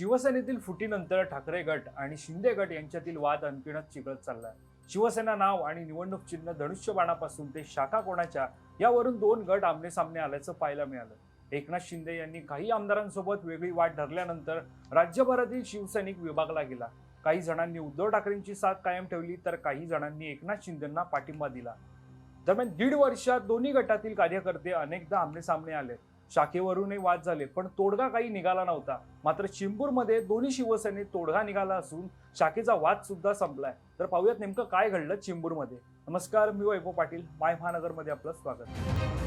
शिवसेनेतील फुटीनंतर ठाकरे गट आणि शिंदे गट यांच्यातील वाद आणखीनच चिघळत चाललाय. शिवसेना नाव आणि निवडणूक चिन्ह धनुष्यबाणापासून ते शाखा कोणाच्या यावरून दोन गट आमने सामने आल्याचं पाहायला मिळालं. एकनाथ शिंदे यांनी काही आमदारांसोबत वेगळी वाट धरल्यानंतर राज्यभरातील शिवसैनिक विभागला गेला. काही जणांनी उद्धव ठाकरेंची साथ कायम ठेवली तर काही जणांनी एकनाथ शिंदेंना पाठिंबा दिला. दरम्यान दीड वर्षात दोन्ही गटातील कार्यकर्ते अनेकदा आमने सामने आले. शाखेवरूनही वाद झाले पण तोडगा काही निघाला नव्हता. मात्र चिंबूरमध्ये दोन्ही शिवसेनेत तोडगा निघाला असून शाखेचा वाद सुद्धा संपलाय. तर पाहूयात नेमकं काय घडलं चिंबूरमध्ये. नमस्कार मी वैभव पाटील माय महानगरमध्ये आपलं स्वागत.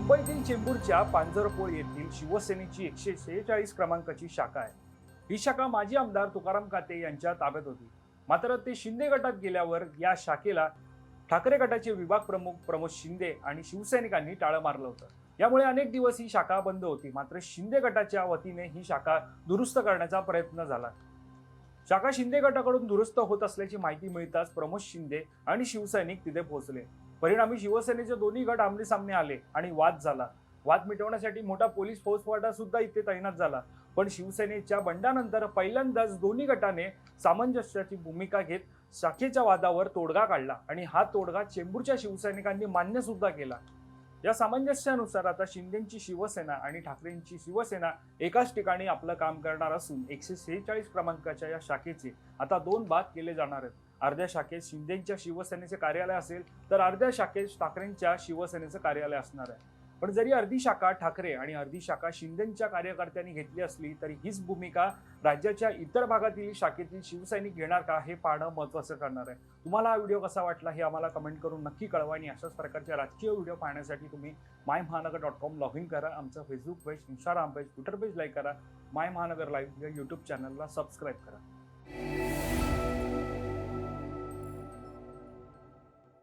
मुंबईतील चेंबूरच्या पांजरपोळ येथील शिवसेनेची एकशे शेहेचाळीस क्रमांकाची शाखा आहे. ही शाखा माजी आमदार तुकाराम काते यांच्या ताब्यात होती. मात्र ते शिंदे गटात गेल्यावर या शाखेला ठाकरे गटाचे विभाग प्रमुख प्रमोद शिंदे आणि शिवसैनिकांनी टाळं मारलं होतं. यामुळे अनेक दिवस ही शाखा बंद होती. मात्र शिंदे गटाच्या वतीने ही शाखा दुरुस्त करण्याचा प्रयत्न झाला. शाखा शिंदे गटाकडून दुरुस्त होत असल्याची माहिती मिळताच प्रमोद शिंदे आणि शिवसैनिक तिथे पोहोचले. परिणामी शिवसेनेचे दोन्ही गट आमने सामने आले आणि वाद झाला. वाद मिटवण्यासाठी मोठा पोलीस फौजफाटा सुद्धा इथे तैनात झाला. पण शिवसेनेच्या बंडानंतर पहिल्यांदाच दोन्ही गटाने सामंजस्याची भूमिका घेत शाखेच्या वादावर तोडगा काढला आणि हा तोडगा चेंबूरच्या शिवसैनिकांनी मान्य सुद्धा केला. या सामंजस्यानुसार आता शिंदेची शिवसेना आणि ठाकरेंची शिवसेना एकाच ठिकाणी आपलं काम करणार असून एकशे सेहेचाळीस क्रमांकाच्या या शाखेचे आता दोन भाग केले जाणार आहेत. अर्ध्या शाखेत शिंदेच्या शिवसेनेचे कार्यालय असेल तर अर्ध्या शाखेत ठाकरेंच्या शिवसेनेचं कार्यालय असणार आहे. पण जरी अर्धी शाखा ठाकरे आणि अर्धी शाखा शिंदेच्या कार्यकर्त्यांनी घेतली असली तरी हीच भूमिका राज्याच्या इतर भागातील शाखेतील शिवसैनिक घेणार का हे पाहणं महत्त्वाचं करणार आहे. तुम्हाला हा व्हिडिओ कसा वाटला हे आम्हाला कमेंट करून नक्की कळवा आणि अशाच प्रकारचे राजकीय व्हिडिओ पाहण्यासाठी तुम्ही माय महानगर डॉट कॉम लॉग इन करा आमचं Facebook page Instagram page Twitter page like करा. माय महानगर लाईव्ह या यूट्यूब चॅनलला सबस्क्राईब करा.